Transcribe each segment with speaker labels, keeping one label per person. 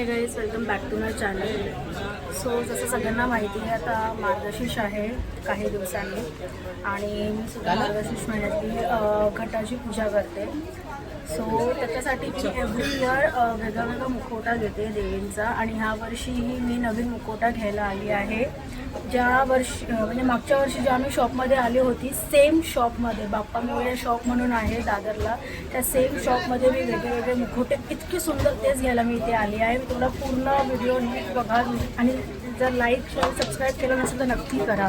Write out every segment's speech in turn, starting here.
Speaker 1: Hi guys welcome back to my channel so जसं सगळ्यांना माहिती आहे आता मार्गशीर्ष आहे काही दिवसांनी. आणि मी सुद्धा मार्गशीर्ष महिन्यातली घटाची पूजा करते. सो त्याच्यासाठी मी एव्हरी इयर वेगळा वेगळा मुखवटा घेते देवींचा आणि ह्या वर्षीही मी नवीन मुखवटा घ्यायला आली आहे. ज्या वर्षी म्हणजे मागच्या वर्षी ज्या मी शॉपमध्ये आली होती सेम शॉपमध्ये बाप्पा मोरे शॉप म्हणून आहे दादरला त्या सेम शॉपमध्ये मी वेगळे वेगळे मुखवटे इतके सुंदर तेच घ्यायला मी इथे आली आहे. मी तुम्हाला पूर्ण व्हिडिओ नीट बघा आणि जर लाईक शेअर सबस्क्राईब केलं नसेल तर नक्की करा.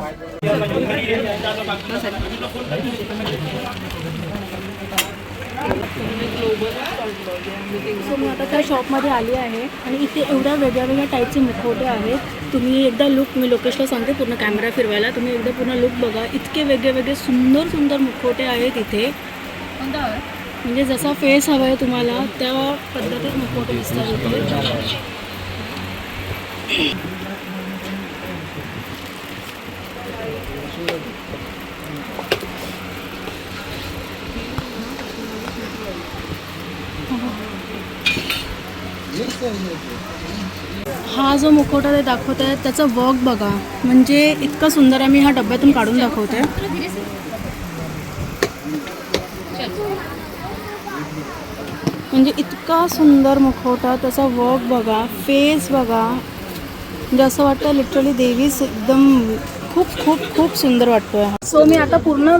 Speaker 1: सो मी आता त्या शॉपमध्ये आली आहे आणि इथे एवढ्या वेगळ्या वेगळ्या टाईपचे मुखवटे आहेत. तुम्ही एकदा लुक मी लोकेशला सांगते पूर्ण कॅमेरा फिरवायला. तुम्ही एकदा पूर्ण लुक बघा. इतके वेगळे वेगळे सुंदर सुंदर मुखवटे आहेत इथे. म्हणजे जसा फेस हवा आहे तुम्हाला त्या पद्धतीत मुखवटे दिसतात हा जो मुखवटा ते दाखवत आहे त्याचा वर्क बघा. म्हणजे इतका सुंदर आहे मी हा डब्यातून काढून दाखवते. म्हणजे इतका सुंदर मुखवटा त्याचा वर्क बघा फेस बघा. म्हणजे असं वाटतं लिटरली देवीच एकदम खूप खूप खूप सुंदर वाटतोय सो मी आता पूर्ण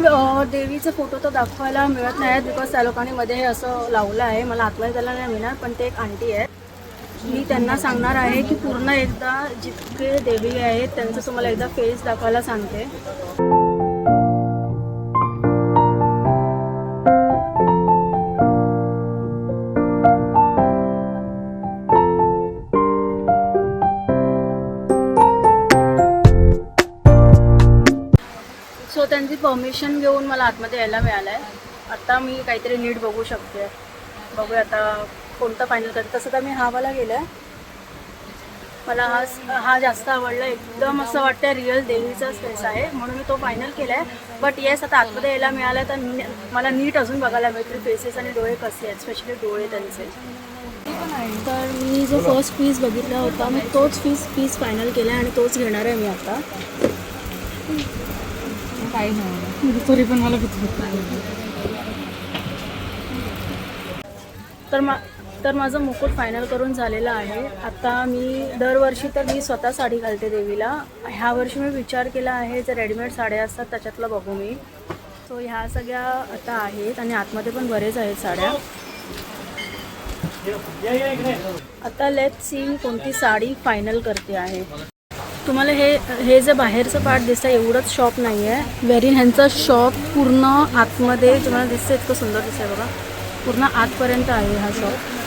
Speaker 1: देवीचे फोटो तर दाखवायला मिळत नाही आहेत बिकॉज त्या लोकांनी मध्ये हे असं लावलं आहे. मला आतमध्ये त्याला नाही मिळणार पण ते एक आंटी आहेत. मी त्यांना सांगणार आहे की पूर्ण एकदा जितके देवी आहेत त्यांचं तुम्हाला एकदा फेस दाखवायला सांगते. सो त्यांची परमिशन घेऊन मला आतमध्ये यायला मिळालं आहे आता मी काहीतरी नीट बघू शकते. बघूया आता कोणतं फायनल करते तसं तर मी हा वाला गेलं आहे मला हा हा जास्त आवडला. एकदम असं वाटतं रिअल देवीचा स्पेस आहे. म्हणून मी तो फायनल केला आहे बट येस आता आतमध्ये यायला मिळालं तर मला नीट अजून बघायला मिळतील फेसेस आणि डोळे कसे आहेत स्पेशली डोळे त्यांचे. तर मी जो फर्स्ट पीस बघितला होता मी तोच पीस पीस फायनल केला आहे आणि तोच घेणार आहे मी आता.
Speaker 2: काही नाही. तरी पण मला किती
Speaker 1: तर मा तर माझं मुकुट फायनल करून झालेलं आहे. आता मी दरवर्षी तर मी स्वतः साडी घालते देवीला. ह्या वर्षी मी विचार केला आहे जे रेडीमेड साड्या असतात त्याच्यातलं बघू मी. सो ह्या सगळ्या आता आहेत आणि आतमध्ये पण बरेच आहेत साड्या. आता लेट सी मी कोणती साडी फायनल करते आहे. तुम्हाला हे हे जे बाहेरचं पार्ट दिसतं एवढंच शॉप नाही आहे वेरी ह्यांचं शॉप पूर्ण आतमध्ये तुम्हाला दिसतं इतकं सुंदर दिसतं बघा. पूर्ण आतपर्यंत आहे हा शॉप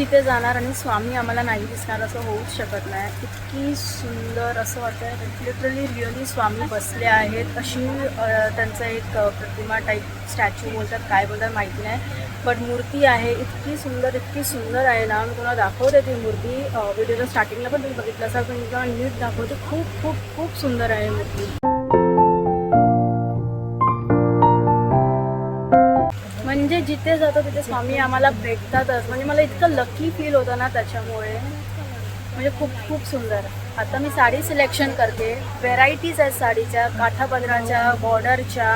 Speaker 1: तिथे जिथे जाणार आणि स्वामी आम्हाला नाही दिसणार असं होऊच शकत नाही. इतकी सुंदर असं वाटतं लिटरली रिअली स्वामी बसले आहेत. अशी त्यांचं एक प्रतिमा टाईप स्टॅच्यू बोलतात. काय बोलतात माहिती नाही. बट मूर्ती आहे. इतकी सुंदर इतकी सुंदर आहे ना. मी तुम्हाला दाखवते ती मूर्ती. व्हिडिओच्या स्टार्टिंगला पण तुम्ही बघितलं असाल. पण नीट दाखवते. खूप खूप खूप सुंदर आहे मूर्ती. जिथे जातो तिथे स्वामी आम्हाला भेटतातच. म्हणजे मला इतकं लकी फील होतं ना त्याच्यामुळे. म्हणजे खूप खूप सुंदर. आता मी साडी सिलेक्शन करते. व्हेरायटीज आहेत साडीच्या. काठापदराच्या बॉर्डरच्या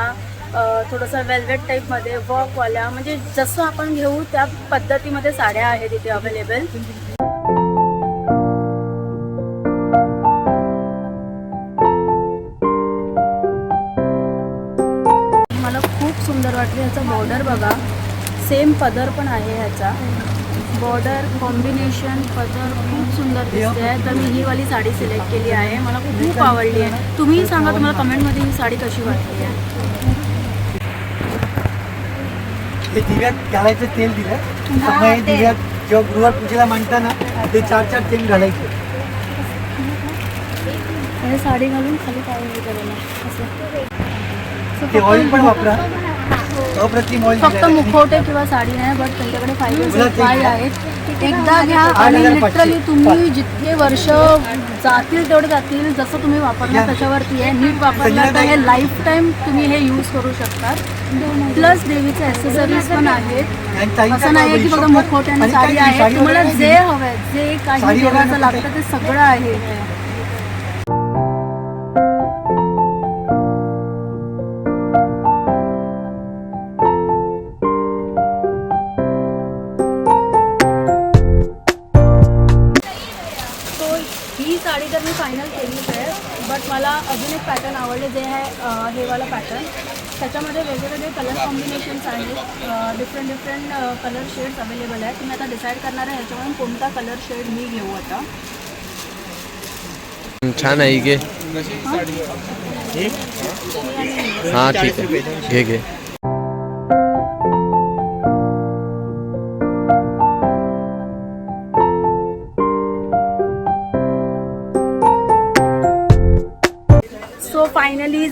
Speaker 1: थोडंसं वेल्वेट टाईपमध्ये वॉकवाल्या म्हणजे जसं आपण घेऊ त्या पद्धतीमध्ये साड्या आहेत इथे अवेलेबल मला खूप सुंदर वाटले याचा बॉर्डर बघा. सेम पदर पण आहे ह्याचा. बॉर्डर कॉम्बिनेशन पदर खूप सुंदर दिसते आहे. तर मी ही वाली साडी सिलेक्ट केली आहे. मला खूप आवडली आहे. तुम्ही सांगा तुम्हाला कमेंटमध्ये ही साडी कशी वाटली आहे?
Speaker 3: दिव्यात घालायचं तेल दिलं. दिव्यात जेव्हा गृहात पूजेला मांडताना ते चार चार तेल घालायचे.
Speaker 1: हे साडी घालून खाली असं.
Speaker 3: ते ऑइल पण वापरा. अप्रतिम
Speaker 1: फक्त मुखवटे किंवा साडी नाही बट त्यांच्याकडे पाय
Speaker 3: घ्या.
Speaker 1: आहेत. एकदा घ्या आणि लिटरली. तुम्ही जितके वर्ष जातील तेवढे जातील. जसं तुम्ही वापरणार
Speaker 3: या.
Speaker 1: त्याच्यावरती आहे. नीट वापरलं तर हे लाईफ टाईम तुम्ही हे यूज करू शकतात. प्लस देवीचे ॲसेसरीज पण आहेत. असं नाही आहे की
Speaker 3: काय
Speaker 1: बघा मुखवटे आणि साडी
Speaker 3: काय
Speaker 1: आहे तुम्हाला जे
Speaker 3: नाही?
Speaker 1: हवंय जे काही देवाचं लागतं ते सगळं आहे. एक पॅटर्न आवडले जे आहे ये वाला पॅटर्न त्याच्यामध्ये वेगवेगळे कलर कॉम्बिनेशन्स आहेत. Different different colour shades available आहेत. तुम्ही आता डिसाईड करणार आहे हेमंत कोणता कलर शेड मी घेऊ आता.
Speaker 4: छान आहे घे.
Speaker 1: ही ही.
Speaker 4: हा ठीक आहे. घे घे.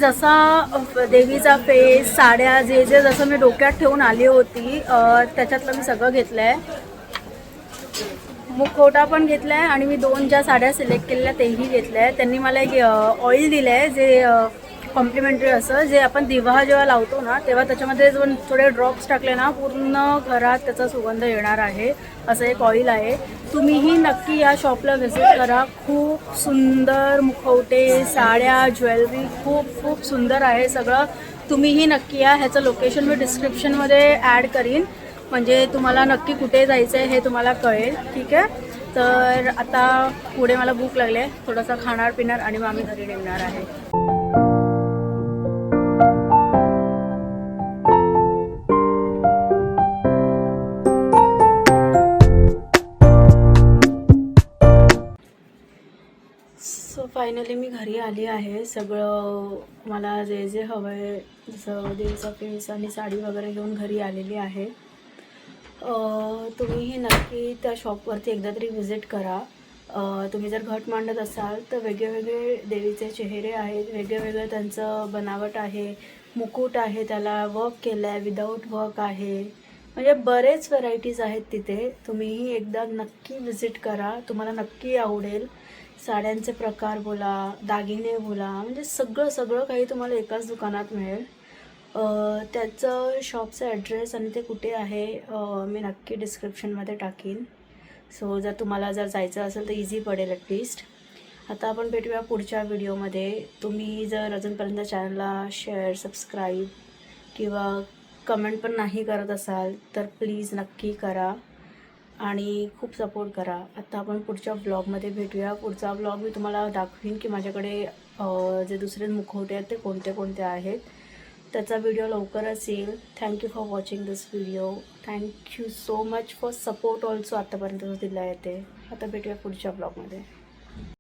Speaker 1: जसा देवीचा फेस साड्या जे जे जसं मी डोक्यात ठेवून आली होती त्याच्यातलं मी सगळं घेतलं आहे मुखवटा पण घेतला आहे आणि मी दोन ज्या साड्या सिलेक्ट केलेल्या तेही घेतल्या आहे त्यांनी मला एक ऑइल दिलं आहे जे कॉम्प्लिमेंटरी असं जे आपण दिवा जेव्हा लावतो ना तेव्हा त्याच्यामध्ये जो थोडे ड्रॉप्स टाकले ना पूर्ण घरात त्याचा सुगंध येणार आहे. असं एक ऑइल आहे. तुम्हीही नक्की या शॉपला व्हिजिट करा. खूप सुंदर मुखवटे साड्या ज्वेलरी खूप खूप सुंदर आहे सगळं. तुम्हीही नक्की या. ह्याचं लोकेशन मी डिस्क्रिप्शनमध्ये ॲड करीन. म्हणजे तुम्हाला नक्की कुठे जायचं आहे हे तुम्हाला कळेल. ठीक आहे? तर आता पुढे मला भूक लागली आहे. थोडंसं खाणार पिणार आणि मग आम्ही घरी निघणार आहे. फायनली मी घरी आली आहे. सगळं मला जे जे हवं आहे जसं दिवसा फेस आणि साडी वगैरे घेऊन घरी आलेली आहे. तुम्हीही नक्की त्या शॉपवरती एकदा तरी व्हिजिट करा. तुम्ही जर घट मांडत असाल तर वेगळेवेगळे देवीचे चेहरे आहेत वेगळेवेगळं त्यांचं बनावट आहे मुकुट आहे त्याला वर्क केलं आहे विदाऊट वर्क आहे. म्हणजे बरेच व्हरायटीज आहेत तिथे. तुम्हीही एकदा नक्की व्हिजिट करा. तुम्हाला नक्की आवडेल. साड्यांचे प्रकार बोला दागिने बोला. म्हणजे सगळं सगळं काही तुम्हाला एकाच दुकानात मिळेल. त्याचं शॉपचं ॲड्रेस आणि ते कुठे आहे मी नक्की डिस्क्रिप्शनमध्ये टाकीन. सो जर तुम्हाला जर जायचं असेल तर इझी पडेल ॲटलिस्ट आता आपण भेटूया पुढच्या व्हिडिओमध्ये तुम्ही जर अजूनपर्यंत चॅनलला शेअर सबस्क्राईब किंवा कमेंट पण नाही करत असाल तर प्लीज नक्की करा आणि खूप सपोर्ट करा. आता आपण पुढच्या ब्लॉगमध्ये भेटूया. पुढचा ब्लॉग मी तुम्हाला दाखवीन की माझ्याकडे जे दुसरे मुखवटे आहेत ते कोणते कोणते आहेत. त्याचा व्हिडिओ लवकरच येईल thank you for watching this video thank you so much for support also आत्तापर्यंत दिला आहे ते. आता भेटूया पुढच्या ब्लॉगमध्ये